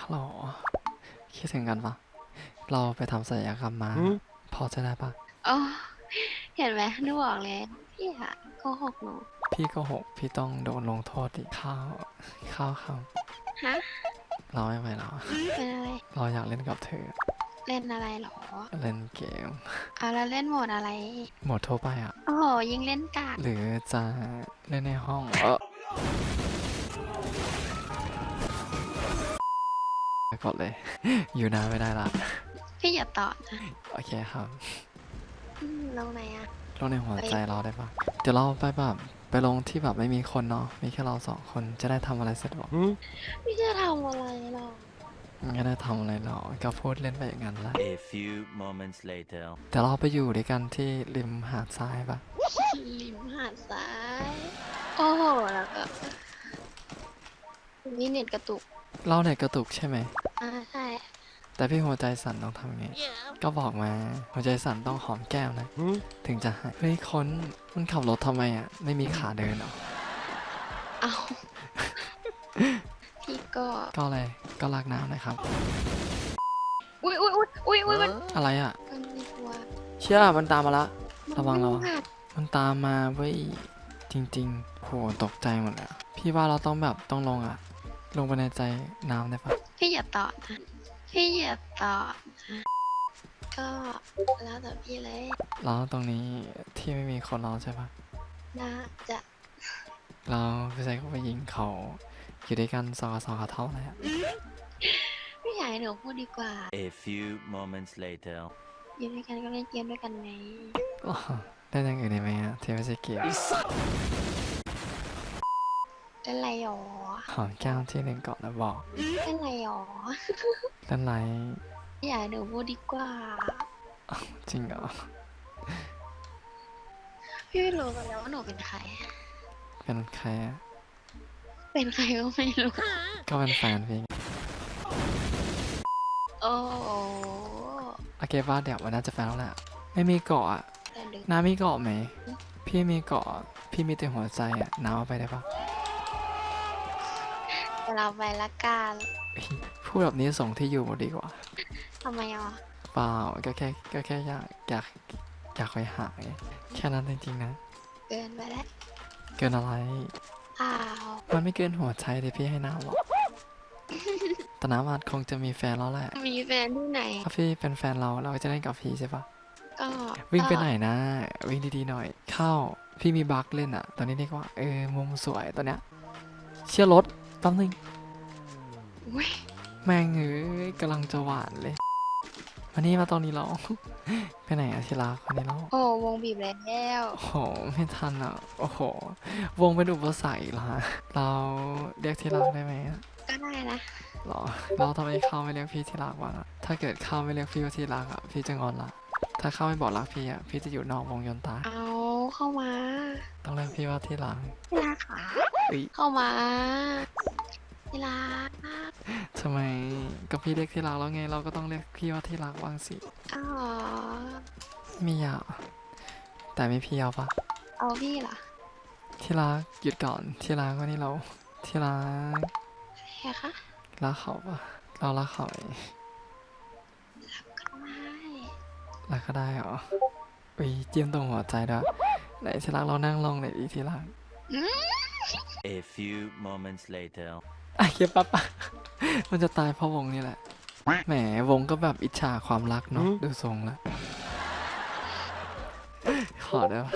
ฮัลโหลคิดถึงกันปะเราไปทำศัลยกรรมมา พอจะได้ปะโอ้เห็นไหมหนูบอกเลยพี่อะโกหกหนู พี่ก็หก พี่ต้องโดนลงโทษดิข้าวข้าวครับฮะเราไม่ไหวแล้วเป็นอะไร เราอยากเล่นกับเธอ เล่นอะไรหรอ เล่นเกม เอาแล้วเล่นโหมดอะไร หมดทั่วไปอะ โอ้โหยิงเล่นกากหรือจะเล่นในห้องเออ ไปกดเลย อยู่นานไม่ได้ละ พี่อย่าต่อนะโอเคครับ อืมลงไหนอะลงในหัวใจเราได้ปะเดี๋ยวเราไปแบบไปลงที่แบบไม่มีคนเนาะ มีแค่เราสองคนจะได้ทำอะไรสะดวกพี่จะทำอะไรหรอไม่ได้ทำอะไรหรอกก็พูดเล่นไปอย่างนั้นแหละ A few moments later. แต่เราไปอยู่ด้วยกันที่ริมหาดทรายปะริมหาดทราย โอ้โห แล้วก็มีเน็ตกระตุก เราเนี่ยกระตุกใช่ไหม อ่าใช่แต่พี่หัวใจสั่นต้องทำไงก็บอกมาหัวใจสั่นต้องหอมแก้มนะ ถึงจะหายเฮ้ยคนมันขับรถทำไมอะ ไม่มีขาเดินเหรอ เอาพี่ก็ก็เลยก็รักน้ำนะครับ อุ้ยอุ้ยอุ้ยอุ้ยอุ้ยมันอะไรอะ มันมีตัวเชื่อมันตามมาละ ระวังมันระวังหัดมันตามมาเว้ยจริงๆโหตกใจหมดเลยอะพี่ว่าเราต้องแบบต้องลงอะ ลงไปในใจน้ำได้ปะ พี่อย่าต่อนะ พี่อย่าต่อนะ ก็แล้วแต่พี่เลยแล้วตรงนี้ที่ไม่มีคนรอใช่ปะน่าจะเราพี่ชายก็ไปยิงเขาอยู่ด้วยกันสองกับสองเขาเท่าไหร่อะพี่อยากให้หนูพูดดีกว่า A few moments later. อยู่ด้วยกันก็เล่นเกมด้วยกันไงอ๋อได้อย่างอื่นได้ไหมอะที่ไม่ใช่เกม เล่นอะไรหรอหอมแก้มที่หนึ่งก่อนแล้วบอกเล่นอะไรหรอเล่นไรพี่อยากให้หนูพูดดีกว่า จริงเหรอ พี่ไม่รู้กันแล้วว่าหนูเป็นใคร เป็นใครอะเป็นใครก็ไม่รู้ ก็เป็นแฟนพี่โอ้โหโอเคว่าเดี๋ยววันน่าจะแฟนแล้วแหละ ไม่มีเกาะอะแต่ดึกน้ามีเกาะไหม พี่มีเกาะ พี่มีแต่หัวใจอะน้าเอาไปได้ปะแต่ เราไปละกันเฮ้ยพูดแบบนี้ส่งที่อยู่ดีกว่าทำไมอะเปล่าก็แค่ก็แค่อยากอยากอยากคอยหาไงแค่นั้นจริงๆนะ เกินไปแล้วเกินอะไรอ้าวมันไม่เกินหัวใจที่พี่ให้น้ำหรอกแต่น้ำอาจคงจะมีแฟนแล้วแหละมีแฟนที่ไหนถ้าพี่เป็นแฟนเราเราก็จะเล่นกับพี่ใช่ปะก็วิ่งไปก็ไหนนะ วิ่งดีๆหน่อย เข้าพี่มีบักเล่นอะตอนนี้ดีกว่าเออมุมสวยตอนเนี้ยเชื่อรถ แป๊บนึงอุ๊ยแม่งเอ้ยกำลังจะหวานเลยวันนี้มาตอนนี้เรา ไปไหนอะที่รักวันนี้เราโอ้วงบีบแล้วโอ้โหไม่ทันอะโอ้โห วงเป็นอุปสรรคอีกแล้วฮะเราเรียกที่รักได้ไหมอะก็ได้นะหรอเราทำไมเข้าไม่เรียกพี่ที่รักวะถ้าเกิดเข้าไม่เรียกพี่ว่าที่รักอะพี่จะงอนละถ้าเข้าไม่บอกรักพี่อะพี่จะอยู่นอกวงยนต์ตาเอา เข้ามาต้องเรียกพี่ว่าที่รักที่รักค่ะเอ้ยเข้ามาที่รักทำไมก็พี่เรียกที่รักแล้วไง เราก็ต้องเรียกพี่ว่าที่รักบ้างสิอ้าวไม่อยากแต่ไม่พี่เอาปะเอาพี่เหรอที่รักหยุดก่อนที่รักวันนี้เราที่รักแค่คะรักเขาปะเรารักเขาไหมก็ได้รักก็ได้เหรออุ้ยเจียมตรงหัวใจด้วย ไหนที่รักเรานั่งลงไหนอยดีที่รัก A few moments later. ไอ้เหี้ยปั๊บปะมันจะตายเพราะวงนี่แหละ แหมวงก็แบบอิจฉาความรักเนาะดูทรงแล้ว ขอได้ปะ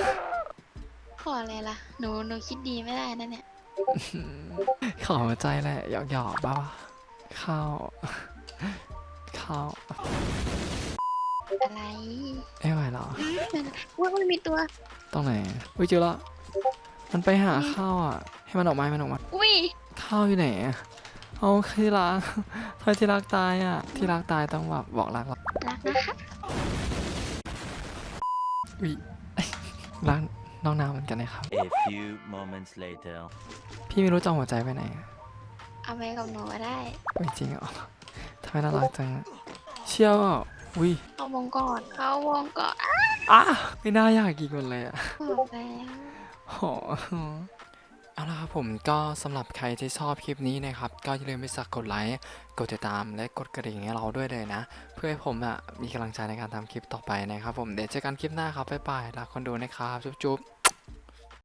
ขออะไรล่ะ หนูหนูคิดดีไม่ได้นะเนี่ย ขอหัวใจแหละหยอกหยอกๆบ้าปะเข้า เข้าอะไร ไม่ไหวหรอว่ามันมีตัว ตรงไหนอุ้ยเจอละมันไปหาข้าวอะ ให้มันออกมาให้มันออกมา อุ้ยข้าวอยู่ไหนอะเอาที่รักทำไมที่รักตายอะ ที่รักตายต้องแบบบอกรักเรารักนะคะอุ้ยรักน้องน้ำเหมือนกันนะครับ A few moments later. พี่ไม่รู้จะเอาหัวใจไปไหนอะเอาไปกับหนูก็ได้อุ้ยจริงเหรอทำไมน่ารักจังอะเชี่ยว อะอุ้ยเอาวงก่อนเอาวงก่อนอะไม่น่าอยากกินกันเลยอะบอกแล้วโหเอาละครับผมก็สำหรับใครที่ชอบคลิปนี้นะครับ ก็อย่าลืมไปสักกดไลค์กดติดตามและกดกระดิ่งให้เราด้วยเลยนะ เพื่อให้ผมอะมีกำลังใจในการทำคลิปต่อไปนะครับผมเดี๋ยวเจอกันคลิปหน้าครับบ๊ายบายรักคนดูนะครับจุ๊บๆ